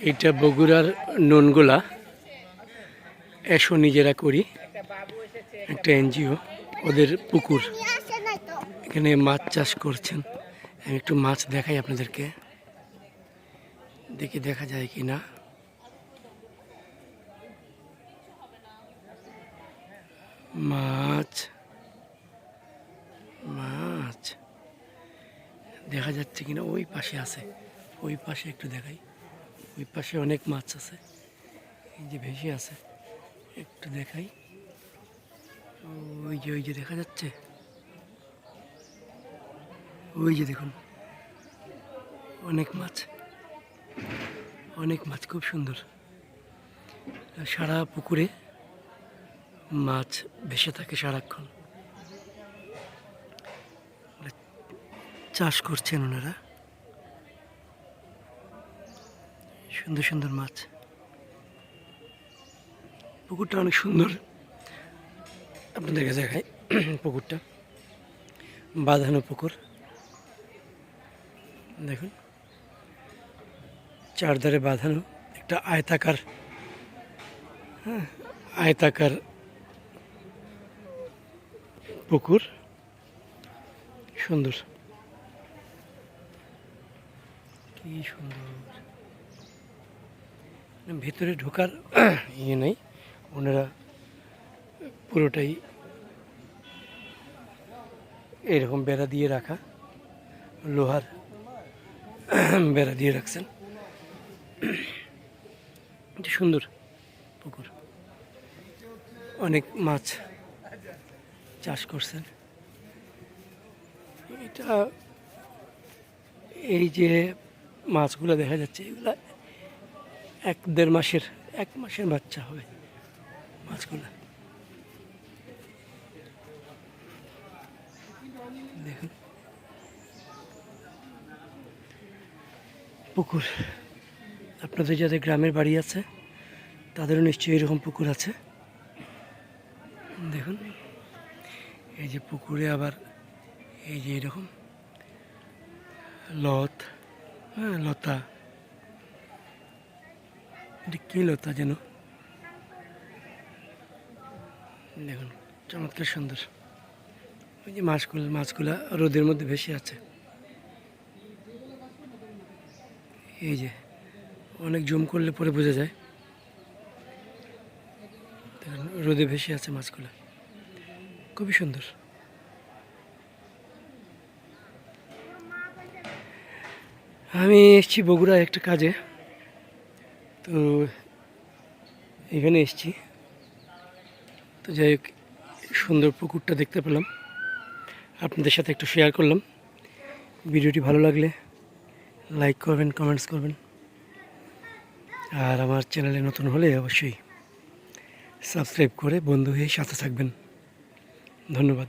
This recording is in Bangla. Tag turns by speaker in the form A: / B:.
A: এটা বগুড়ার নুনগুলা। এসো নিজেরা করি। একটা এনজিও, ওদের পুকুর। এখানে মাছ চাষ করছেন। আমি একটু মাছ দেখাই আপনাদেরকে। দেখি দেখা যায় কি না মাছ। মাছ। দেখা যাচ্ছে কিনা, ওই পাশে আছে। ওই পাশে একটু দেখাই। ওই পাশে অনেক মাছ আছে। এই যে ভেসে আছে। একটু দেখাই। ওই যে ওই যে দেখা যাচ্ছে? ওই যে দেখুন। অনেক মাছ। অনেক মাছ, খুব সুন্দর। সারা পুকুরে মাছ ভেসে থাকে সারাক্ষণ। চাষ করছেন ওনারা। সুন্দর সুন্দর মাছ। পুকুরটা অনেক সুন্দর। আপনাদেরকে দেখাই পুকুরটা। বাঁধানো পুকুর। দেখুন। চারধারে বাঁধানো একটা আয়তাকার হ্যাঁ আয়তাকার পুকুর। সুন্দর। কি সুন্দর। ভিতরে ঢোকার ইয়ে নেই। ওনারা পুরোটাই এরকম বেড়া দিয়ে রাখা, লোহার বেড়া দিয়ে রাখছেন। সুন্দর পুকুর। অনেক মাছ চাষ করছেন। এটা এই যে মাছগুলো দেখা যাচ্ছে, এগুলা এক দেড় মাসের, এক মাসের বাচ্চা হবে মাছগুলো দেখুন। পুকুর। আপনাদের যাদের গ্রামের বাড়ি আছে, তাদেরও নিশ্চয়ই এরকম পুকুর আছে। দেখুন। এই যে পুকুরে আবার এই যে এরকম লত হ্যাঁ লতা। এটা কী লতা যেন? দেখুন, চমৎকার সুন্দর। ওই যে মাছগুলো, মাছগুলা রোদের মধ্যে ভেসে আছে। এই যে, অনেক জুম করলে পরে বোঝা যায়। দেখুন, রোদে ভেসে আছে মাছগুলো। খুবই সুন্দর। আমি এসেছি বগুড়ায় একটা কাজে। তো এখানে এসছি। তো যাই হোক, সুন্দর পুকুরটা দেখতে পেলাম। আপনাদের সাথে একটু শেয়ার করলাম। ভিডিওটি ভালো লাগলে লাইক করবেন কমেন্টস করবেন। আর আমার চ্যানেলে নতুন হলে অবশ্যই সাবস্ক্রাইব করে বন্ধু হয়ে সাথে থাকবেন। ধন্যবাদ।